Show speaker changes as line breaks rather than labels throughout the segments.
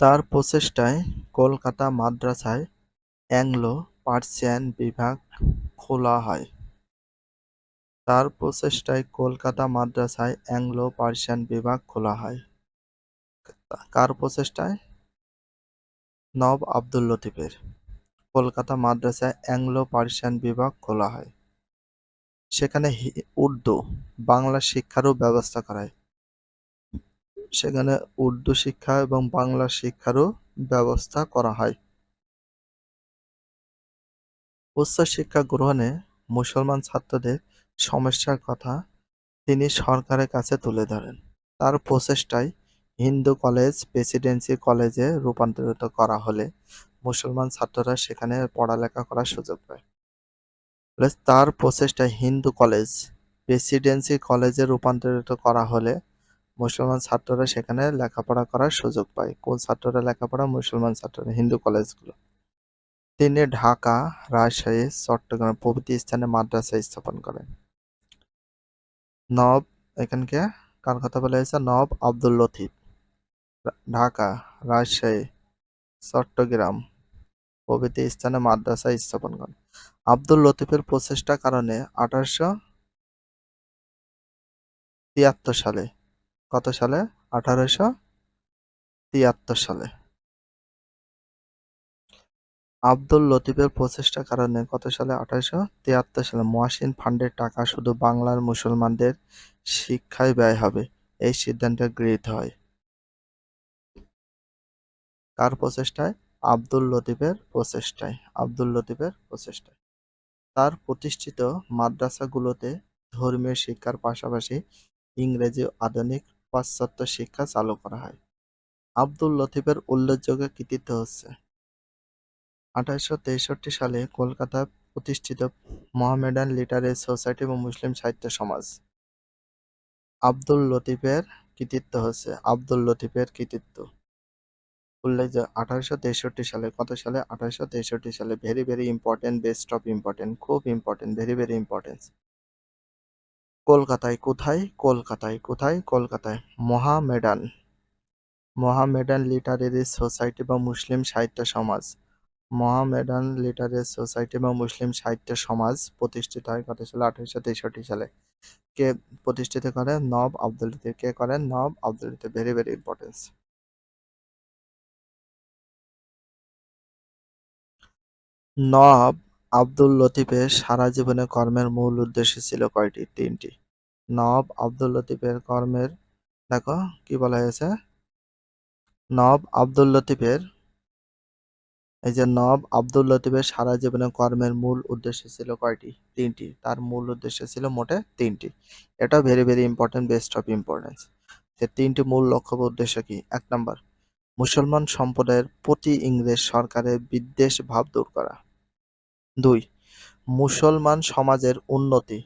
তার প্রচেষ্টায় কলকাতা মাদ্রাসায় অ্যাংলো-পার্সিয়ান বিভাগ খোলা হয়। তার প্রচেষ্টায় কলকাতা মাদ্রাসায় অ্যাংলো-পার্সিয়ান বিভাগ খোলা হয়। কার প্রচেষ্টায়? নব আবদুল লতিফের। কলকাতা মাদ্রাসায় অ্যাংলো-পার্সিয়ান বিভাগ খোলা হয়। সেখানে উর্দু, বাংলা শিক্ষারও ব্যবস্থা করা হয়। সেখানে উর্দু শিক্ষা এবং বাংলা শিক্ষারও ব্যবস্থা করা হয়। উচ্চ শিক্ষা গ্রহণে মুসলমান ছাত্রদের সমস্যার কথা তিনি সরকারের কাছে তুলে ধরেন। তার প্রচেষ্টায় হিন্দু কলেজ, প্রেসিডেন্সি কলেজে রূপান্তরিত করা হলে মুসলমান ছাত্ররা সেখানে পড়ালেখা করার সুযোগ পায়। তার প্রচেষ্টায় হিন্দু কলেজ, প্রেসিডেন্সি কলেজে রূপান্তরিত করা হলে মুসলমান ছাত্ররা সেখানে লেখাপড়া করার সুযোগ পায়। কোন ছাত্ররা লেখাপড়া? মুসলমান ছাত্ররা, হিন্দু কলেজগুলো। তিনি ঢাকা, রাজশাহী, চট্টগ্রাম প্রভৃতি স্থানে মাদ্রাসা স্থাপন করেন। নব এখানকে কার কথা বলা হয়েছে? নব আব্দুল লতিফ ঢাকা, রাজশাহী, চট্টগ্রাম প্রভৃতি স্থানে মাদ্রাসা স্থাপন করেন। আব্দুল লতিফের প্রচেষ্টার কারণে আঠারোশো তিয়াত্তর সালে কত সালে? আঠারোশো তিয়াত্তর সালে আব্দুল লতিফের প্রচেষ্টার কারণে কত সালে? আঠারোশো তিয়াত্তর সালে মহাসিন ফান্ডের টাকা শুধু বাংলার মুসলমানদের শিক্ষায় ব্যয় হবে, এই সিদ্ধান্ত গৃহীত হয়। কার প্রচেষ্টায়? আব্দুল লতিফের প্রচেষ্টায় আব্দুল লতিফের প্রচেষ্টায় তার প্রতিষ্ঠিত মাদ্রাসাগুলোতে ধর্মীয় শিক্ষার পাশাপাশি ইংরেজি আধুনিক পাশ্চাত্য শিক্ষা চালু করা হয়। আব্দুল লতিফের উল্লেখযোগ্য কৃতিত্ব হচ্ছে, আঠারোশো তেষট্টি সালে কলকাতা প্রতিষ্ঠিত মোহামেডান লিটারেরি সোসাইটি এবং মুসলিম সাহিত্য সমাজ। আব্দুল লতিফের কৃতিত্ব হচ্ছে, আব্দুল লতিফের কৃতিত্ব উল্লেখযোগ্য, আঠারোশো তেষট্টি সালে, কত সালে আঠারোশো তেষট্টি সালে very very important best of important খুব ইম্পর্টেন্ট ভেরি ভেরি ইম্পর্টেন্ট কলকাতায় কোথায় কলকাতায় কোথায়, কলকাতায় মহামেডান। মহামেডান লিটারেরি সোসাইটি বা মুসলিম সাহিত্য সমাজ। মহামেডান লিটারেরি সোসাইটি বা মুসলিম সাহিত্য সমাজ প্রতিষ্ঠিত হয় কত সালে? আঠারোশো তেষট্টি সালে। কে প্রতিষ্ঠিত করে? নব আব্দুল কে করেন নব Abdul very very importance Nawab Abdul লতিফের সারা জীবনে কর্মের মূল উদ্দেশ্য ছিল কয়টি? তিনটি। নব আবদুল লতিফের কর্মের, দেখো কি বলা হয়েছে নব আবদুল লতিফের, এই যে নব আবদুল লতিফের সারা জীবনে কর্মের মূল উদ্দেশ্য ছিল কয়টি? তিনটি। তার মূল উদ্দেশ্য ছিল মোটে তিনটি। এটা very very important best of importance যে তিনটি মূল লক্ষ্য বা উদ্দেশ্য কি এক নম্বর, মুসলমান সম্প্রদায়ের প্রতি ইংরেজ সরকারের বিদ্বেষ ভাব দূর করা দুই, মুসলমান সমাজের উন্নতি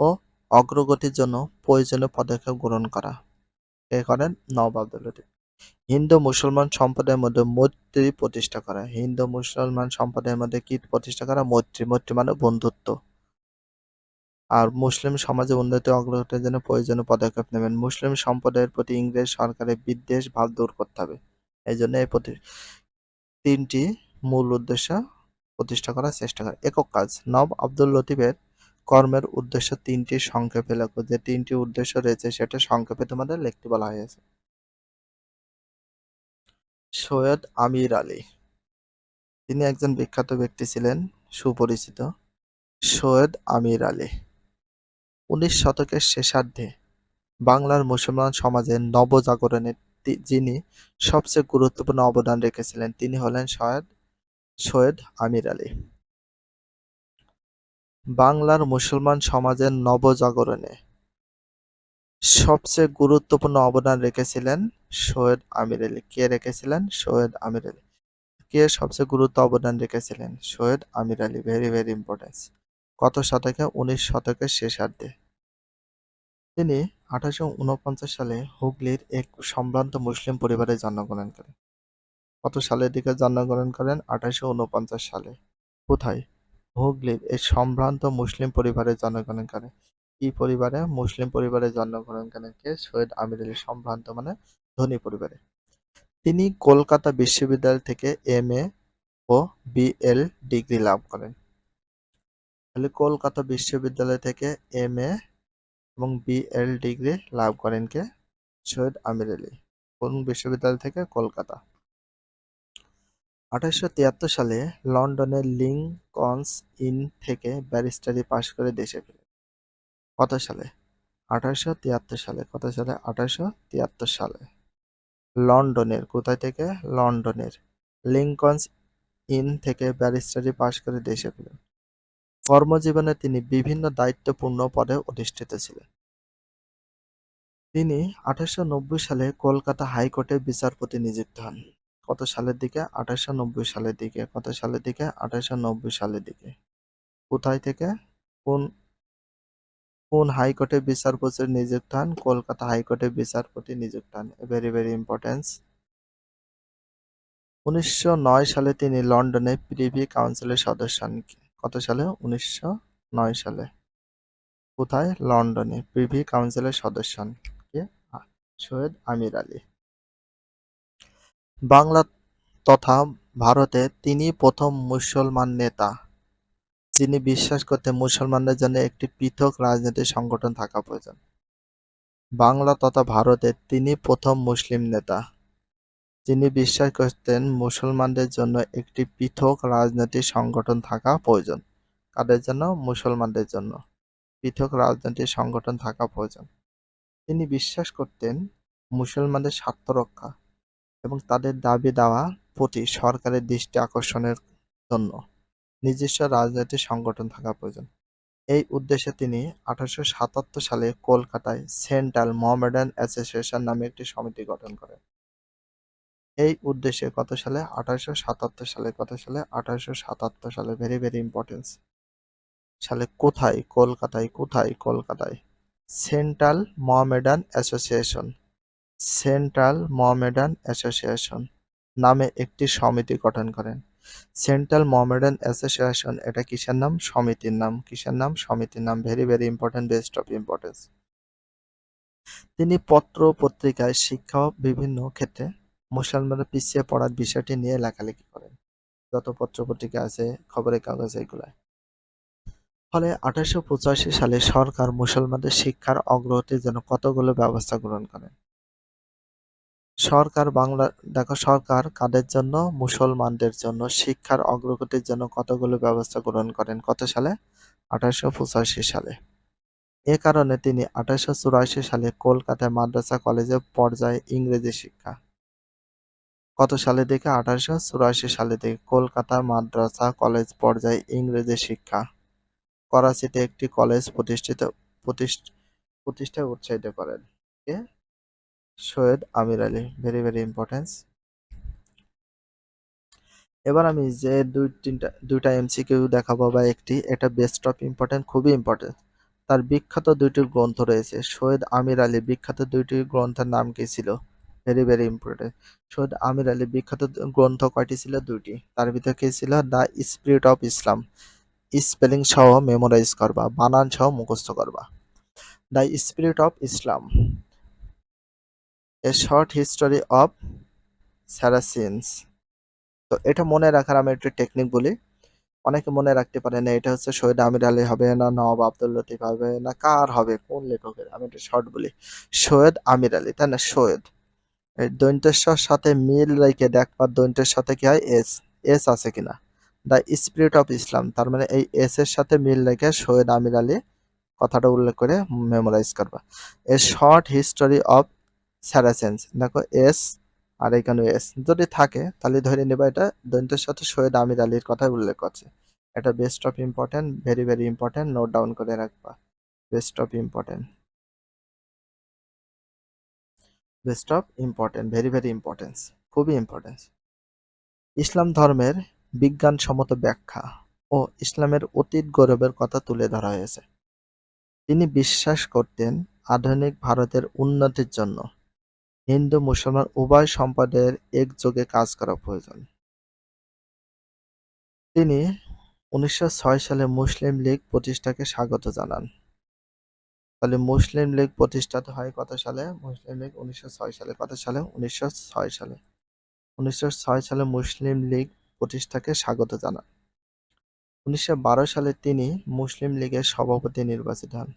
ও অগ্রগতির জন্য প্রয়োজনীয় পদক্ষেপ গ্রহণ করা। এ করেন আবদুল হিন্দু মুসলমান সম্প্রদায়ের মধ্যে মৈত্রী প্রতিষ্ঠা করা। হিন্দু মুসলমান সম্প্রদায়ের মধ্যে কি প্রতিষ্ঠা করা? মৈত্রী। মৈত্রী মানে বন্ধুত্ব। আর মুসলিম সমাজে উন্নতি অগ্রগতির জন্য প্রয়োজনীয় পদক্ষেপ নেবেন। মুসলিম সম্প্রদায়ের প্রতি ইংরেজ সরকারের বিদ্বেষ ভাব দূর করতে হবে। এই জন্য এই প্রতি তিনটি মূল উদ্দেশ্য প্রতিষ্ঠা করার চেষ্টা করে। একক কাজ, নব আব্দুল লতিফের কর্মের উদ্দেশ্য তিনটি সংক্ষেপে লেখো। যে তিনটি উদ্দেশ্য রয়েছে, সেটা সংক্ষেপে তোমাদের লিখতে বলা হয়েছে। সৈয়দ আমির আলী। তিনি একজন বিখ্যাত ব্যক্তি ছিলেন, সুপরিচিত। সৈয়দ আমির আলী। উনিশ শতকের শেষার্ধে বাংলার মুসলমান সমাজের নবজাগরণের যিনি সবচেয়ে গুরুত্বপূর্ণ অবদান রেখেছিলেন, তিনি হলেন সৈয়দ সৈয়দ আমির আলী। বাংলার মুসলমান সমাজের নবজাগরণে সবচেয়ে গুরুত্বপূর্ণ অবদান রেখেছিলেন সৈয়দ আমির আলী। কে রেখেছিলেন? সৈয়দ আমির আলী। কে সবচেয়ে গুরুত্ব অবদান রেখেছিলেন? Syed Amir Ali. Very very importance কত শতকে? উনিশ শতকের শেষার্ধে। তিনি আঠারোশো উনপঞ্চাশ সালে হুগলির এক সম্ভ্রান্ত মুসলিম পরিবারে জন্মগ্রহণ করেন। কত সালের দিকে জন্মগ্রহণ করেন? আঠারোশো উনপঞ্চাশ সালে। কোথায়? হুগলির এই সম্ভ্রান্ত মুসলিম পরিবারে জন্মগ্রহণ করেন। কি পরিবারে? মুসলিম পরিবারে জন্মগ্রহণ করেন কে? সৈয়দ আমির আলী, সম্ভ্রান্ত মানে ধনী পরিবারে। তিনি কলকাতা বিশ্ববিদ্যালয় থেকে এমএ ও বিএল ডিগ্রি লাভ করেন। তাহলে কলকাতা বিশ্ববিদ্যালয় থেকে এমএ এবং বিএল ডিগ্রি লাভ করেন কে? সৈয়দ আমির আলী। কোন বিশ্ববিদ্যালয় থেকে? কলকাতা। আঠারোশো তিয়াত্তর সালে লন্ডনের লিঙ্কনস ইন থেকে ব্যারিস্টারি পাশ করে দেশে ফিরে। কত সালে? আঠারোশো তিয়াত্তর সালে। কত সালে? আঠারোশো তিয়াত্তর সালে। লন্ডনের, কোথায় থেকে? লন্ডনের। লিঙ্কনস ইন থেকে ব্যারিস্টারি পাশ করে দেশে ফিরেন কর্মজীবনে তিনি বিভিন্ন দায়িত্বপূর্ণ পদে অধিষ্ঠিত ছিলেন। তিনি আঠারোশো নব্বই সালে কলকাতা হাইকোর্টের বিচারপতি নিযুক্ত হন। কত সালের দিকে? আঠারোশো নব্বই সালের দিকে। কত সালের দিকে? আঠারোশো নব্বই সালের দিকে। কোথায় থেকে? কোন কোন হাইকোর্টে বিচারপতি নিযুক্ত হন কলকাতা হাইকোর্টে বিচারপতি নিযুক্ত হন ভেরি ভেরি ইম্পর্টেন্স উনিশশো নয় সালে তিনি লন্ডনে প্রিভি কাউন্সিলের সদস্য হন। কত সালে? উনিশশো নয় সালে। কোথায়? লন্ডনে প্রিভি কাউন্সিলের সদস্য হন। কে? সৈয়দ আমির আলী। বাংলা তথা ভারতে তিনি প্রথম মুসলমান নেতা। যিনি বিশ্বাস করতেন মুসলমানদের জন্য একটি পৃথক রাজনৈতিক সংগঠন থাকা প্রয়োজন। বাংলা তথা ভারতে তিনি প্রথম মুসলিম নেতা। যিনি বিশ্বাস করতেন মুসলমানদের জন্য একটি পৃথক রাজনৈতিক সংগঠন থাকা প্রয়োজন। কাদের জন্য? মুসলমানদের জন্য। পৃথক রাজনৈতিক সংগঠন থাকা প্রয়োজন। তিনি বিশ্বাস করতেন মুসলমানদের স্বার্থ রক্ষা। এবং তাদের দাবি দাওয়া প্রতি সরকারের দৃষ্টি আকর্ষণের জন্য নিজস্ব রাজনৈতিক সংগঠন থাকা প্রয়োজন। এই উদ্দেশ্যে তিনি আঠারোশো সাতাত্তর সালে কলকাতায় সেন্ট্রাল মোহামেডান অ্যাসোসিয়েশন নামে একটি সমিতি গঠন করেন। এই উদ্দেশ্যে কত সালে? আঠারোশো সাতাত্তর সালে। কত সালে? আঠারোশো সাতাত্তর সালে। ভেরি ভেরি ইম্পর্টেন্স সালে কোথায়? কলকাতায়। কোথায়? কলকাতায়। Central Mohammedan association. Central Mohammedan association নামে একটি সমিতি গঠন করেন। সেন্ট্রাল মোহামেডান অ্যাসোসিয়েশন এটা কিসের নাম? সমিতির নাম। কিসের নাম? সমিতির নাম very very important, best of importance. তিনি পত্র পত্রিকায় শিক্ষা বিভিন্ন ক্ষেত্রে মুসলমানরা পিছিয়ে পড়ার বিষয়টি নিয়ে লেখালেখি করেন। যত পত্র পত্রিকা আছে, খবরের কাগজ এগুলায়। ফলে আঠারোশো পঁচাশি সালে সরকার মুসলমানদের শিক্ষার অগ্রগতির জন্য কতগুলো ব্যবস্থা গ্রহণ করেন? সরকার বাংলা, দেখো সরকার কাদের জন্য? মুসলমানদের জন্য। শিক্ষার অগ্রগতির জন্য কতগুলো ব্যবস্থা গ্রহণ করেন? কত সালে? আঠারোশো পঁচাশি সালে। এ কারণে তিনি আঠারোশো চুরাশি সালে কলকাতায় মাদ্রাসা কলেজে পর্যায়ে ইংরেজি শিক্ষা। কত সালে থেকে আঠারোশো সালে থেকে কলকাতা মাদ্রাসা কলেজ পর্যায়ে ইংরেজি শিক্ষা। করাচিতে একটি কলেজ প্রতিষ্ঠিত প্রতিষ্ঠায় উৎসাহিত করেন। Syed Amir Ali very very importance এবার আমি যে দুই তিনটা, দুইটা এমসিকিউ দেখাবো বা একটি, এটা বেস্ট অফ ইম্পর্টেন্ট খুবই ইম্পর্টেন্ট তার বিখ্যাত দুইটি গ্রন্থ রয়েছে। সৈয়দ আমির আলী বিখ্যাত দুইটি গ্রন্থের নাম কি ছিল? Very very important Syed Amir Ali বিখ্যাত গ্রন্থ কয়টি ছিল? দুইটি। তার ভিতরে কি ছিল? The spirit of Islam. Spelling সহ মেমোরাইজ করবা, বানান সহ মুখস্থ করবা। The spirit of Islam. A short history of Saracens তো এটা মনে রাখার আমি একটু টেকনিক বলি। অনেকে মনে রাখতে পারে না, এটা হচ্ছে শহীদ আমির আলী হবে না নবাব আব্দুল লতিফ হবে না, কার হবে, কোন লেখকের? আমি একটু শর্ট বলি। সৈয়দ আমির আলী, তাই না? সৈয়দ দৈন্তেশ্বর সাথে মিল রেখে দেখবার দৈন্তের সাথে কি হয়? এস এস আছে কিনা দ্য স্পিরিট অফ ইসলাম, তার মানে এই এস এর সাথে মিল রেখে সৈয়দ আমির আলী কথাটা উল্লেখ করে মেমোরাইজ করবা। A short history of Saracens দেখো এস আর এখানে এস যদি থাকে, তাহলে ধরে নেবা এটা দৈন্তের সাথে সৈয়দ আমির আলীর কথা উল্লেখ করছে এটা best of important very very important note down করে রাখবা। Best of important best of important very very importance খুবই ইম্পর্টেন্স ইসলাম ধর্মের বিজ্ঞানসম্মত ব্যাখ্যা ও ইসলামের অতীত গৌরবের কথা তুলে ধরা হয়েছে। তিনি বিশ্বাস করতেন আধুনিক ভারতের উন্নতির জন্য। হিন্দু, মুসলমান উভয় সম্প্রদায়ের একযোগে কাজ করা প্রয়োজন। তিনি উনিশশো ছয় সালে মুসলিম লীগ প্রতিষ্ঠাকে স্বাগত জানান। তাহলে মুসলিম লীগ প্রতিষ্ঠাত হয় কত সালে? মুসলিম লীগ উনিশশো ছয় সালে, কত সালে? উনিশশো ছয় সালে। উনিশশো ছয় সালে মুসলিম লীগ প্রতিষ্ঠাকে স্বাগত জানান। উনিশশো বারো সালে তিনি মুসলিম লীগের সভাপতি নির্বাচিত হন।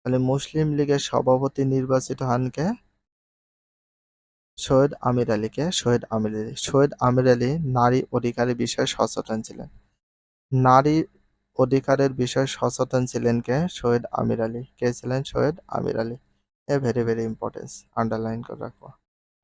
তাহলে মুসলিম লীগের সভাপতি নির্বাচিত হন কে সৈয়দ আমির আলীকে, সৈয়দ আমির আলী, সৈয়দ আমির আলী নারী অধিকারের বিষয়ে সচেতন ছিলেন। নারী অধিকারের বিষয়ে সচেতন ছিলেন কে? সৈয়দ আমির আলী। কে ছিলেন? Syed Amir Ali. A very very importance underline করে রাখব।